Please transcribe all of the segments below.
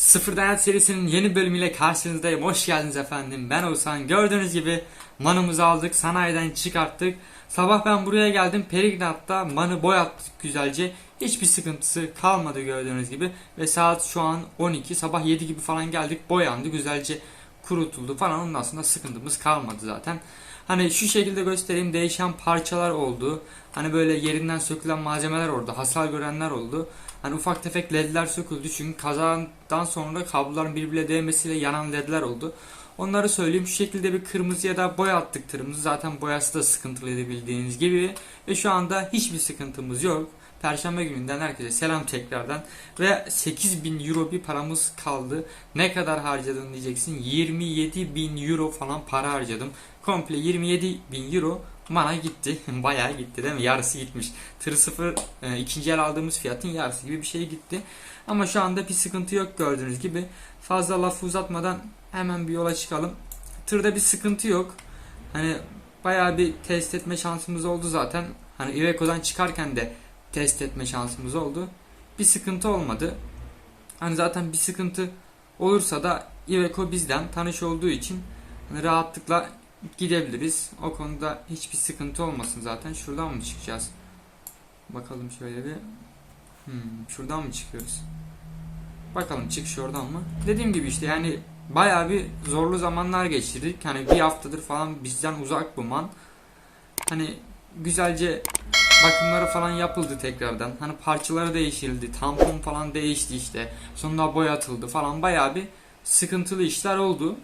Sıfırdan Hayat serisinin yeni bölümüyle karşınızdayım. Hoş geldiniz efendim. Ben Oğuzhan. Gördüğünüz gibi manımızı aldık. Sanayiden çıkarttık. Sabah ben buraya geldim. Perignat'ta manı boyattık güzelce. Hiçbir sıkıntısı kalmadı gördüğünüz gibi. Ve saat şu an 12. Sabah 7 gibi falan geldik. Boyandı. Güzelce kurutuldu falan. Ondan sonra sıkıntımız kalmadı zaten. Hani şu şekilde göstereyim. Değişen parçalar oldu. Hani böyle yerinden sökülen malzemeler oldu. Hasar görenler oldu. Hani ufak tefek ledler söküldü çünkü kazadan sonra kabloların birbirine değmesiyle yanan ledler oldu. Onları söyleyeyim şu şekilde bir kırmızı ya da boya attık tırımızı zaten boyası da sıkıntılıydı bildiğiniz gibi ve şu anda hiçbir sıkıntımız yok. Perşembe gününden herkese selam tekrardan ve 8000 euro bir paramız kaldı. Ne kadar harcadın diyeceksin 27 bin euro falan para harcadım. Komple 27 bin euro bana gitti. Bayağı gitti değil mi? Yarısı gitmiş. Tır sıfır e, ikinci el aldığımız fiyatın yarısı gibi bir şey gitti. Ama şu anda bir sıkıntı yok gördüğünüz gibi. Fazla lafı uzatmadan hemen bir yola çıkalım. Tırda bir sıkıntı yok. Hani bayağı bir test etme şansımız oldu zaten. Hani Iveco'dan çıkarken de test etme şansımız oldu. Bir sıkıntı olmadı. Hani zaten bir sıkıntı olursa da Iveco bizden tanış olduğu için hani rahatlıkla gidebiliriz. O konuda hiçbir sıkıntı olmasın zaten. Şuradan mı çıkacağız? Bakalım şöyle bir. Hmm, şuradan mı çıkıyoruz? Bakalım çıkış oradan mı? Dediğim gibi işte yani bayağı bir zorlu zamanlar geçirdik. Hani bir haftadır falan bizden uzak bu man. Hani güzelce bakımları falan yapıldı tekrardan. Hani parçaları değişildi. Tampon falan değişti işte. Sonra boyatıldı falan. Bayağı bir sıkıntılı işler oldu.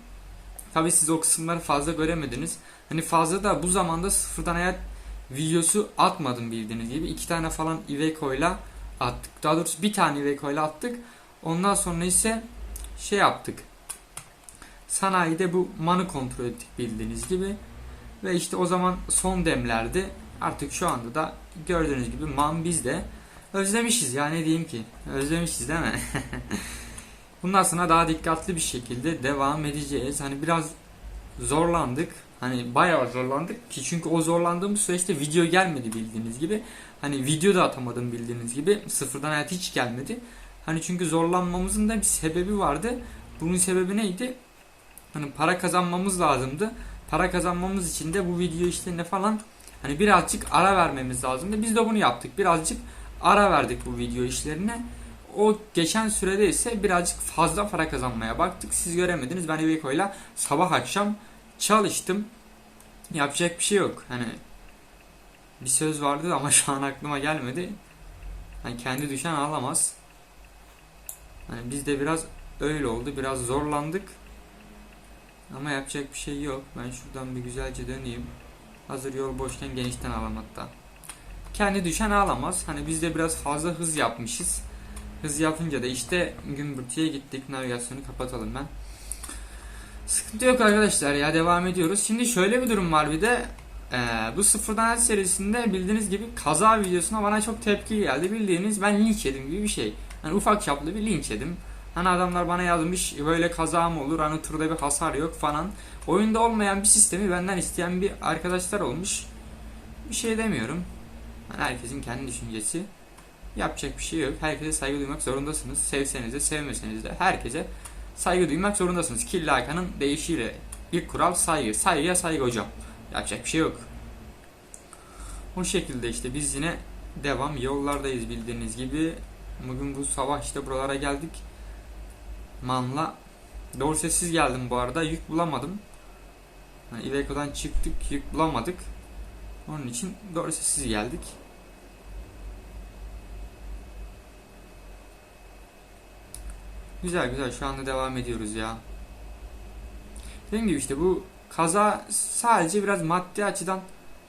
Tabi siz o kısımları fazla göremediniz. Hani fazla da bu zamanda sıfırdan hayat videosu atmadım bildiğiniz gibi. iki tane falan Iveco ile attık. Daha doğrusu bir tane Iveco ile attık. Ondan sonra ise şey yaptık. Sanayide bu manı kontrol ettik bildiğiniz gibi. Ve işte o zaman son demlerdi. Artık şu anda da gördüğünüz gibi man bizde. Özlemişiz ya ne diyeyim ki. Özlemişiz değil mi? Bundan sonra daha dikkatli bir şekilde devam edeceğiz. Hani biraz zorlandık. Hani bayağı zorlandık ki çünkü o zorlandığımız süreçte video gelmedi bildiğiniz gibi. Hani video da atamadım bildiğiniz gibi. Sıfırdan hayat hiç gelmedi. Hani çünkü zorlanmamızın da bir sebebi vardı. Bunun sebebi neydi? Hani para kazanmamız lazımdı. Para kazanmamız için de bu video işlerine falan hani birazcık ara vermemiz lazımdı. Biz de bunu yaptık. Birazcık ara verdik bu video işlerine o geçen sürede ise birazcık fazla para kazanmaya baktık. Siz göremediniz. Ben Iveco ile sabah akşam çalıştım. Yapacak bir şey yok. Hani bir söz vardı ama şu an aklıma gelmedi. Hani kendi düşen ağlamaz. Hani biz de biraz öyle oldu. Biraz zorlandık. Ama yapacak bir şey yok. Ben şuradan bir güzelce döneyim. Hazır yol boşken genişten alalım hatta. Kendi düşen ağlamaz. Hani biz de biraz fazla hız yapmışız. Hız yapınca da işte gümbürtüye gittik. Navigasyonu kapatalım ben. Sıkıntı yok arkadaşlar ya devam ediyoruz. Şimdi şöyle bir durum var bir de ee, bu sıfırdan serisinde bildiğiniz gibi kaza videosuna bana çok tepki geldi. Bildiğiniz ben linç yedim gibi bir şey. Hani ufak çaplı bir linç yedim. Hani adamlar bana yazmış böyle kaza mı olur hani turda bir hasar yok falan. Oyunda olmayan bir sistemi benden isteyen bir arkadaşlar olmuş. Bir şey demiyorum. Hani herkesin kendi düşüncesi. Yapacak bir şey yok. Herkese saygı duymak zorundasınız. Sevseniz de sevmeseniz de herkese saygı duymak zorundasınız. Killa Hakan'ın deyişiyle ilk kural saygı. Saygıya saygı hocam. Yapacak bir şey yok. O şekilde işte biz yine devam yollardayız bildiğiniz gibi. Bugün bu sabah işte buralara geldik. Manla. Doğru sessiz geldim bu arada. Yük bulamadım. Yani Iveco'dan çıktık yük bulamadık. Onun için doğru sessiz geldik. Güzel güzel şu anda devam ediyoruz ya. Dediğim gibi işte bu kaza sadece biraz maddi açıdan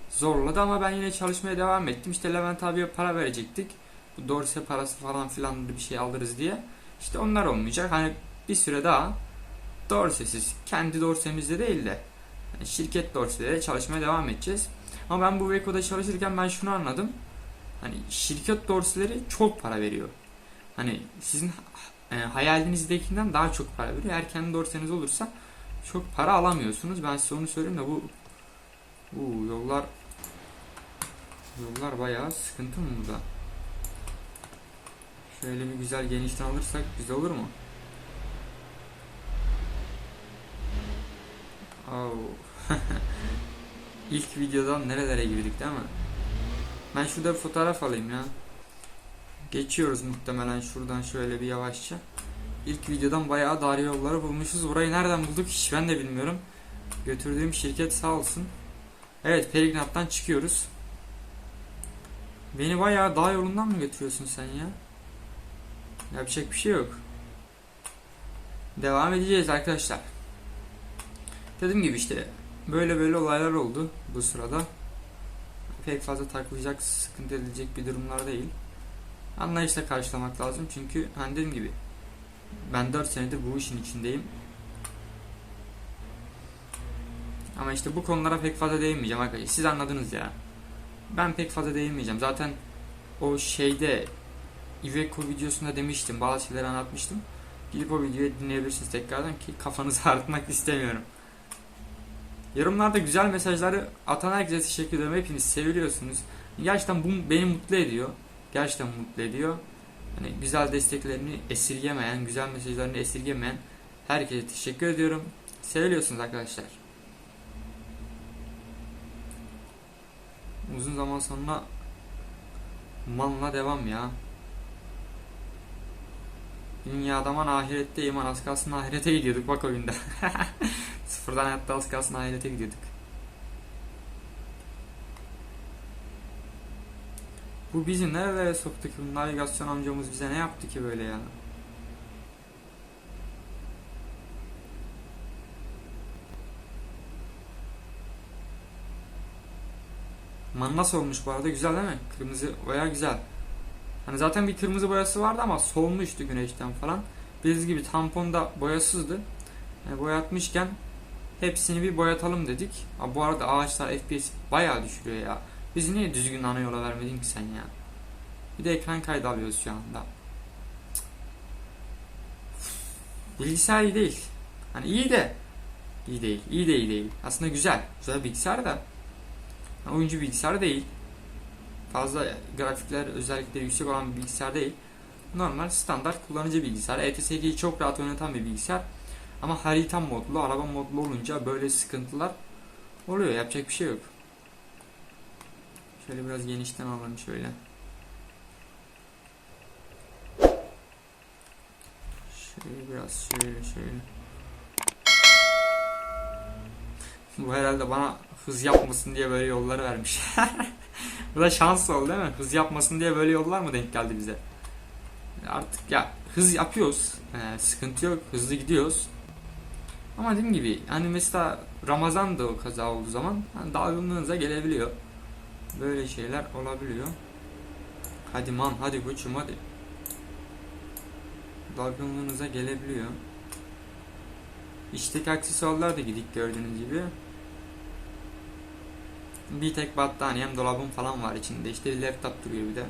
zorladı ama ben yine çalışmaya devam ettim. İşte Levent abiye para verecektik. Bu dorse parası falan filan bir şey alırız diye. İşte onlar olmayacak. Hani bir süre daha dorsesiz, kendi dorsemizde değil de yani şirket dorseleri çalışmaya devam edeceğiz. Ama ben bu Veko'da çalışırken ben şunu anladım. Hani şirket dorseleri çok para veriyor. Hani sizin e, hayalinizdekinden daha çok para veriyor. Eğer kendi dorseniz olursa çok para alamıyorsunuz. Ben size onu söyleyeyim de bu, bu yollar yollar bayağı sıkıntı mı burada? Şöyle bir güzel genişten alırsak güzel olur mu? Oh. İlk videodan nerelere girdik değil mi? Ben şurada bir fotoğraf alayım ya. Geçiyoruz muhtemelen şuradan şöyle bir yavaşça. İlk videodan bayağı dar yolları bulmuşuz. Orayı nereden bulduk hiç ben de bilmiyorum. Götürdüğüm şirket sağ olsun. Evet Perignat'tan çıkıyoruz. Beni bayağı dağ yolundan mı götürüyorsun sen ya? Yapacak bir şey yok. Devam edeceğiz arkadaşlar. Dediğim gibi işte böyle böyle olaylar oldu bu sırada. Pek fazla takılacak, sıkıntı edilecek bir durumlar değil. Anlayışla karşılamak lazım çünkü hani dediğim gibi ben 4 senedir bu işin içindeyim. Ama işte bu konulara pek fazla değinmeyeceğim arkadaşlar. Siz anladınız ya. Ben pek fazla değinmeyeceğim. Zaten o şeyde Iveco videosunda demiştim. Bazı şeyleri anlatmıştım. Gidip o videoyu dinleyebilirsiniz tekrardan ki kafanızı ağrıtmak istemiyorum. Yorumlarda güzel mesajları atan herkese teşekkür ederim. Hepiniz seviliyorsunuz. Gerçekten bu beni mutlu ediyor. Gerçekten mutlu ediyor. Hani güzel desteklerini esirgemeyen, güzel mesajlarını esirgemeyen herkese teşekkür ediyorum. Seviliyorsunuz arkadaşlar. Uzun zaman sonra manla devam ya. Dünyada man ahirette iman az kalsın ahirete gidiyorduk bak oyunda. Sıfırdan hayatta az kalsın ahirete gidiyorduk. Bu bizi nerelere soktu ki? Bu navigasyon amcamız bize ne yaptı ki böyle ya? Man nasıl olmuş bu arada? Güzel değil mi? Kırmızı baya güzel. Hani zaten bir kırmızı boyası vardı ama solmuştu güneşten falan. Biz gibi tamponda boyasızdı. Yani boyatmışken hepsini bir boyatalım dedik. Ha, bu arada ağaçlar FPS bayağı düşürüyor ya. Biz niye düzgün ana yola vermedin ki sen ya? Bir de ekran kaydı alıyoruz şu anda. Bilgisayar iyi değil. Hani iyi de iyi değil. İyi de iyi değil. Aslında güzel. Güzel bilgisayar da yani oyuncu bilgisayar değil. Fazla grafikler özellikleri yüksek olan bir bilgisayar değil. Normal standart kullanıcı bilgisayar. ETS 2'yi çok rahat oynatan bir bilgisayar. Ama harita modlu, araba modlu olunca böyle sıkıntılar oluyor. Yapacak bir şey yok. Şöyle biraz genişten alalım şöyle. Şöyle biraz şöyle şöyle. Bu herhalde bana hız yapmasın diye böyle yolları vermiş. Bu da şans oldu değil mi? Hız yapmasın diye böyle yollar mı denk geldi bize? Artık ya hız yapıyoruz. Ee, sıkıntı yok. Hızlı gidiyoruz. Ama dediğim gibi hani mesela Ramazan'da o kaza olduğu zaman hani dalgınlığınıza gelebiliyor. Böyle şeyler olabiliyor. Hadi man hadi koçum hadi. Dalgınlığınıza gelebiliyor. İçteki aksesuarlar da gidik gördüğünüz gibi. Bir tek battaniyem dolabım falan var içinde. İşte laptop duruyor bir de.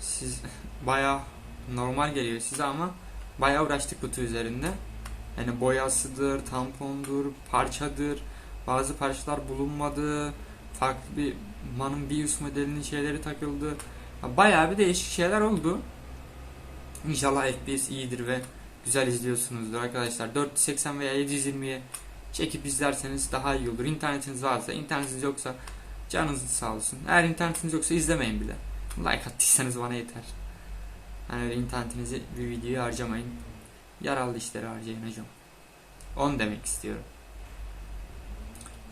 Siz baya normal geliyor size ama baya uğraştık kutu üzerinde. Yani boyasıdır, tampondur, parçadır. Bazı parçalar bulunmadı. Farklı bir manın bir üst modelinin şeyleri takıldı. Bayağı bir değişik şeyler oldu. İnşallah FPS iyidir ve güzel izliyorsunuzdur arkadaşlar. 480 veya 720'ye çekip izlerseniz daha iyi olur. İnternetiniz varsa, internetiniz yoksa canınız sağ olsun. Eğer internetiniz yoksa izlemeyin bile. Like attıysanız bana yeter. Yani internetinizi bir videoyu harcamayın. Yararlı işleri harcayın hocam. 10 demek istiyorum.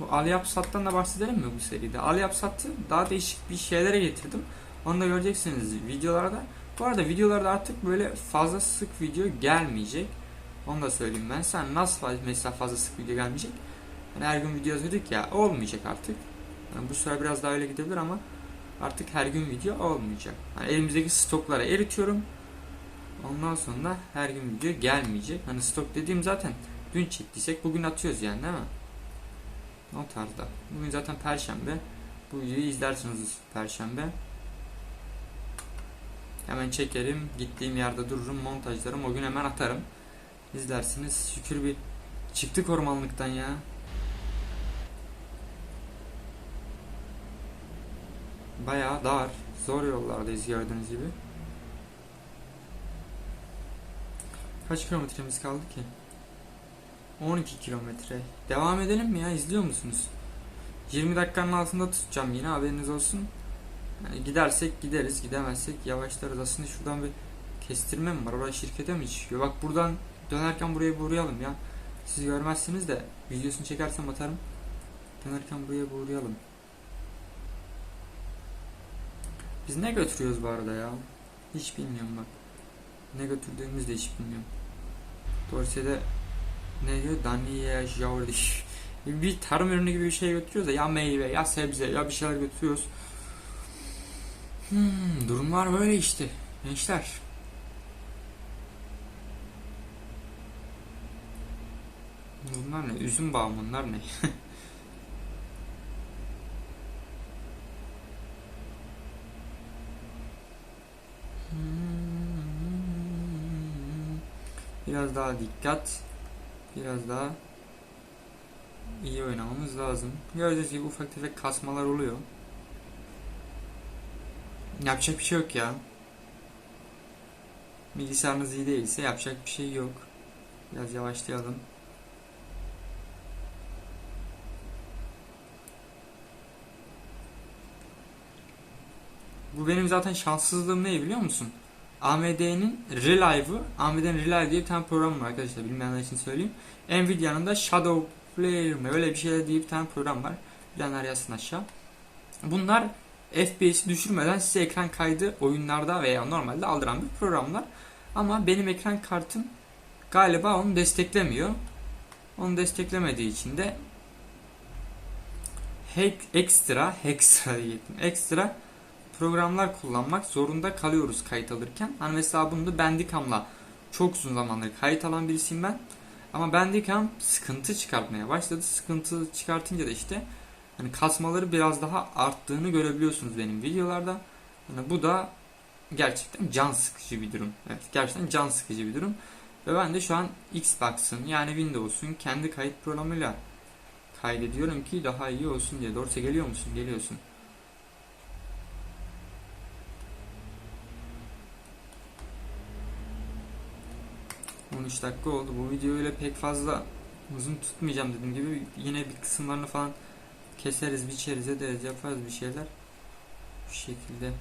Bu Ali Yapsat'tan da bahsedelim mi bu seride? Ali Yapsat'ı daha değişik bir şeylere getirdim. Onu da göreceksiniz videolarda. Bu arada videolarda artık böyle fazla sık video gelmeyecek. Onu da söyleyeyim ben. Sen nasıl mesela fazla sık video gelmeyecek? Yani her gün video dedik ya olmayacak artık. Yani bu süre biraz daha öyle gidebilir ama artık her gün video olmayacak. Yani elimizdeki stokları eritiyorum. Ondan sonra her gün video gelmeyecek. Hani stok dediğim zaten dün çektiysek bugün atıyoruz yani değil mi? O tarzda. Bugün zaten perşembe. Bu videoyu izlersiniz perşembe. Hemen çekerim. Gittiğim yerde dururum. Montajlarım. O gün hemen atarım. İzlersiniz. Şükür bir çıktık ormanlıktan ya. Bayağı dar. Zor yollardayız gördüğünüz gibi. Kaç kilometremiz kaldı ki? 12 kilometre. Devam edelim mi ya? İzliyor musunuz? 20 dakikanın altında tutacağım yine haberiniz olsun. Yani gidersek gideriz, gidemezsek yavaşlarız. Aslında şuradan bir kestirme mi var? Oraya şirkete mi çıkıyor? Bak buradan dönerken buraya uğrayalım ya. Siz görmezsiniz de videosunu çekersem atarım. Dönerken buraya uğrayalım. Biz ne götürüyoruz bu arada ya? Hiç bilmiyorum bak. Ne götürdüğümüzü de hiç bilmiyorum. Dorse'de ne diyor? Daniye Javrdiş. Bir tarım ürünü gibi bir şey götürüyoruz da ya meyve ya sebze ya bir şeyler götürüyoruz. Hmm, durumlar böyle işte. Gençler. Bunlar ne? Üzüm bağı? Bunlar ne? Biraz daha dikkat. Biraz daha iyi oynamamız lazım. Gördüğünüz gibi ufak tefek kasmalar oluyor. Yapacak bir şey yok ya. Bilgisayarınız iyi değilse yapacak bir şey yok. Biraz yavaşlayalım. Bu benim zaten şanssızlığım ne biliyor musun? AMD'nin Relive'ı, AMD'nin Relive diye bir tane program var arkadaşlar bilmeyenler için söyleyeyim. Nvidia'nın da Shadow Player mi öyle bir şey diye bir tane program var. Bilenler yazsın aşağı. Bunlar FPS'i düşürmeden size ekran kaydı oyunlarda veya normalde aldıran bir programlar. Ama benim ekran kartım galiba onu desteklemiyor. Onu desteklemediği için de hack, ekstra, ekstra diyecektim. Ekstra programlar kullanmak zorunda kalıyoruz kayıt alırken. Hani mesela bunu da Bandicam'la çok uzun zamandır kayıt alan birisiyim ben. Ama Bandicam sıkıntı çıkartmaya başladı. Sıkıntı çıkartınca da işte hani kasmaları biraz daha arttığını görebiliyorsunuz benim videolarda. Yani bu da gerçekten can sıkıcı bir durum. Evet, gerçekten can sıkıcı bir durum. Ve ben de şu an Xbox'ın yani Windows'un kendi kayıt programıyla kaydediyorum ki daha iyi olsun diye. Doğrusu geliyor musun? Geliyorsun. ...13 dakika oldu. Bu videoyu öyle pek fazla uzun tutmayacağım dediğim gibi. Yine bir kısımlarını falan keseriz, biçeriz, ederiz, yaparız bir şeyler. Bu şekilde.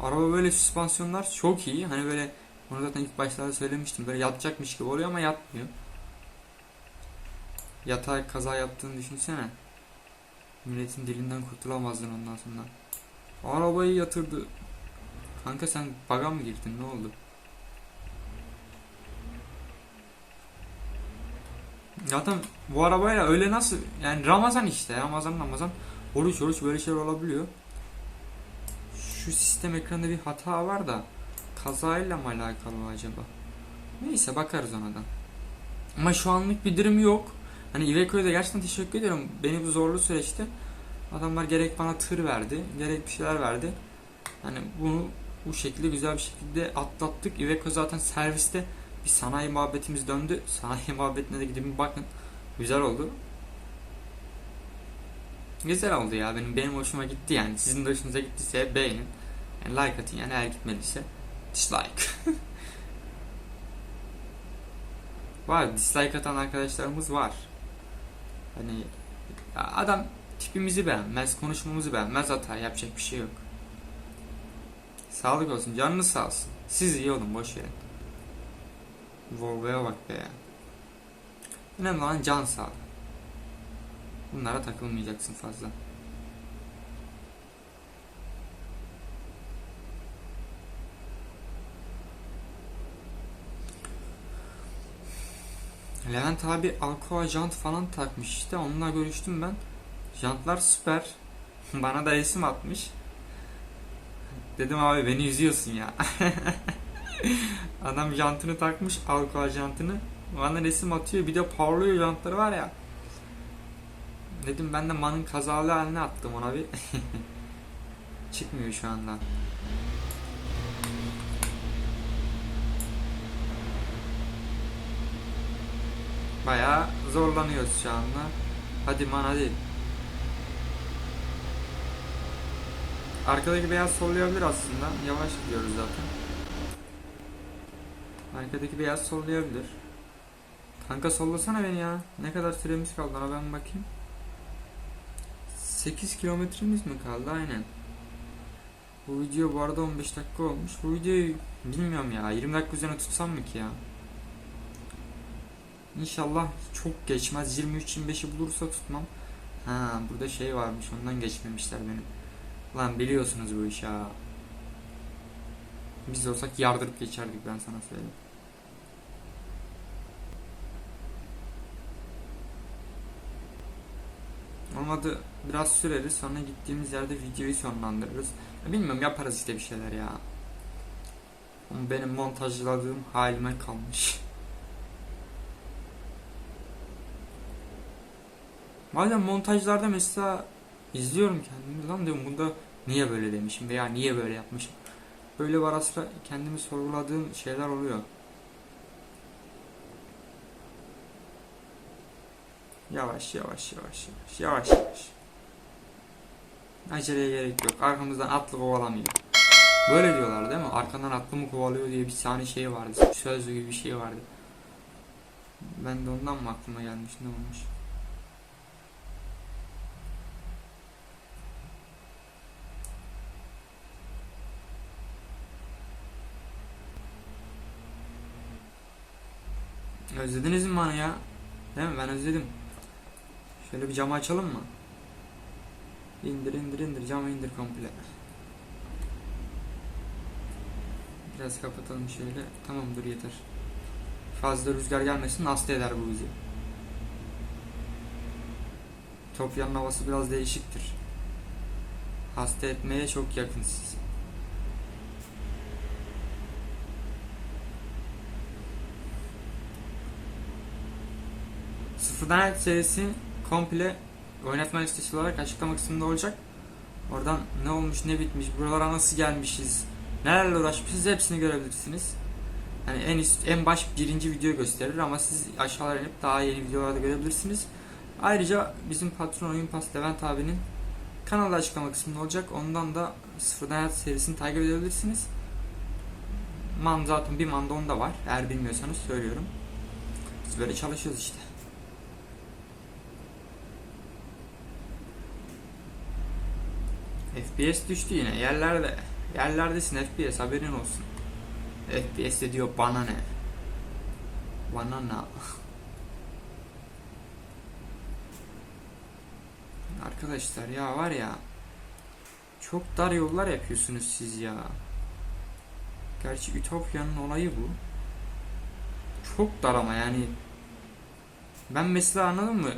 Araba böyle süspansiyonlar çok iyi. Hani böyle onu zaten ilk başlarda söylemiştim. Böyle yatacakmış gibi oluyor ama yatmıyor. Yatağa kaza yaptığını düşünsene. Milletin dilinden kurtulamazdın ondan sonra. Arabayı yatırdı. Kanka sen baga mı girdin? Ne oldu? Zaten bu arabayla öyle nasıl yani Ramazan işte Ramazan Ramazan oruç oruç böyle şeyler olabiliyor. Şu sistem ekranında bir hata var da kazayla mı alakalı acaba? Neyse bakarız ona da. Ama şu anlık bir durum yok. Hani Iveco'ya da gerçekten teşekkür ediyorum. Beni bu zorlu süreçte adamlar gerek bana tır verdi, gerek bir şeyler verdi. Hani bunu bu şekilde güzel bir şekilde atlattık. Iveco zaten serviste bir sanayi muhabbetimiz döndü. Sanayi muhabbetine de gidip bir bakın. Güzel oldu. Güzel oldu ya. Benim benim hoşuma gitti yani. Sizin de hoşunuza gittiyse beğenin. Yani like atın yani eğer gitmediyse dislike. var dislike atan arkadaşlarımız var. Hani adam tipimizi beğenmez, konuşmamızı beğenmez atar. Yapacak bir şey yok. Sağlık olsun. Canınız sağ olsun. Siz iyi olun. Boş verin. Volvo'ya bak be. Önemli olan can sağlığı. Bunlara takılmayacaksın fazla. Levent abi Alcoa jant falan takmış işte onunla görüştüm ben. Jantlar süper. Bana da resim atmış. Dedim abi beni üzüyorsun ya. Adam jantını takmış Alcoa jantını. Bana resim atıyor bir de parlıyor jantları var ya. Dedim ben de manın kazalı haline attım ona bir. Çıkmıyor şu anda. Bayağı zorlanıyoruz şu anda. Hadi man hadi. Arkadaki beyaz sollayabilir aslında. Yavaş gidiyoruz zaten. Arkadaki beyaz sollayabilir. Kanka sollasana beni ya. Ne kadar süremiz kaldı ona ben bakayım. 8 kilometremiz mi kaldı aynen. Bu video bu arada 15 dakika olmuş. Bu videoyu bilmiyorum ya 20 dakika üzerine tutsam mı ki ya? İnşallah çok geçmez. 23-25'i bulursa tutmam. Ha burada şey varmış ondan geçmemişler benim. Lan biliyorsunuz bu işi ha. Biz olsak yardırıp geçerdik ben sana söyleyeyim. Olmadı biraz süreriz sonra gittiğimiz yerde videoyu sonlandırırız. Bilmiyorum yaparız işte bir şeyler ya. Ama benim montajladığım halime kalmış. Madem montajlarda mesela izliyorum kendimi lan diyorum bunda niye böyle demişim veya niye böyle yapmışım. Böyle ara sıra kendimi sorguladığım şeyler oluyor. Yavaş yavaş yavaş yavaş yavaş yavaş. Aceleye gerek yok. Arkamızdan atlı kovalamıyor. Böyle diyorlar değil mi? Arkandan atlı mı kovalıyor diye bir tane şey vardı. Sözlü gibi bir şey vardı. Ben de ondan mı aklıma gelmiş ne olmuş? Özlediniz mi bana ya? Değil mi? Ben özledim. Şöyle bir camı açalım mı? İndir indir indir camı indir komple. Biraz kapatalım şöyle. Tamam dur yeter. Fazla rüzgar gelmesin hasta eder bu bizi. Topyanın havası biraz değişiktir. Hasta etmeye çok yakın sizi. Sıfırdan serisi komple oynatma listesi olarak açıklama kısmında olacak. Oradan ne olmuş ne bitmiş, buralara nasıl gelmişiz, nelerle uğraşmışız hepsini görebilirsiniz. Yani en üst, en baş birinci video gösterir ama siz aşağılara inip daha yeni videolarda görebilirsiniz. Ayrıca bizim patron Oyun Pas Levent abinin kanalı açıklama kısmında olacak. Ondan da Sıfırdan Hayat serisini takip edebilirsiniz. Man zaten bir manda onda var. Eğer bilmiyorsanız söylüyorum. Biz böyle çalışıyoruz işte. FPS düştü yine yerlerde. Yerlerdesin FPS haberin olsun. FPS de diyor bana ne? Bana ne? Arkadaşlar ya var ya çok dar yollar yapıyorsunuz siz ya. Gerçi Ütopya'nın olayı bu. Çok dar ama yani ben mesela anladın mı?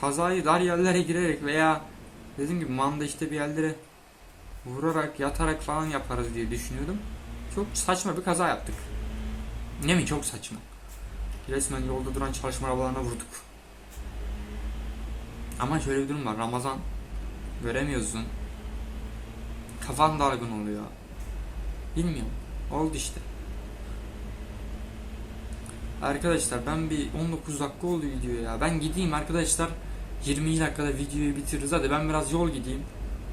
Kazayı dar yerlere girerek veya dediğim gibi manda işte bir yerlere vurarak yatarak falan yaparız diye düşünüyordum. Çok saçma bir kaza yaptık. Ne mi çok saçma. Resmen yolda duran çalışma arabalarına vurduk. Ama şöyle bir durum var. Ramazan göremiyorsun. Kafan dargın oluyor. Bilmiyorum. Oldu işte. Arkadaşlar ben bir 19 dakika oldu video ya. Ben gideyim arkadaşlar. 20 dakikada videoyu bitiririz. Hadi ben biraz yol gideyim.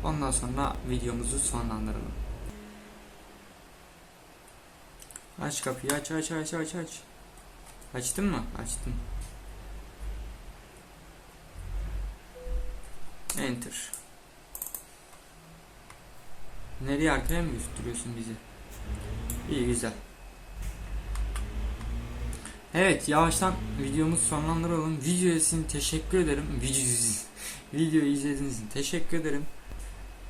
Ondan sonra videomuzu sonlandıralım. Aç kapıyı aç aç aç aç aç. Açtın mı? Açtım. Enter. Nereye arkaya mı götürüyorsun bizi? İyi güzel. Evet yavaştan videomuzu sonlandıralım. Video için teşekkür ederim. Video, videoyu izlediğiniz için teşekkür ederim.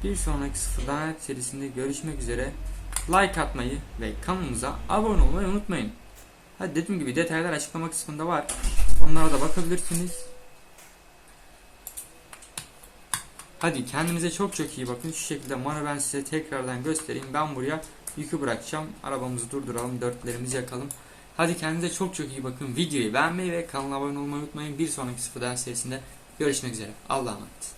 Bir sonraki sıfırdan hayat serisinde görüşmek üzere. Like atmayı ve kanalımıza abone olmayı unutmayın. Hadi dediğim gibi detaylar açıklama kısmında var. Onlara da bakabilirsiniz. Hadi kendinize çok çok iyi bakın. Şu şekilde manı ben size tekrardan göstereyim. Ben buraya yükü bırakacağım. Arabamızı durduralım. Dörtlerimizi yakalım. Hadi kendinize çok çok iyi bakın. Videoyu beğenmeyi ve kanala abone olmayı unutmayın. Bir sonraki sıfırdan serisinde görüşmek üzere. Allah'a emanet.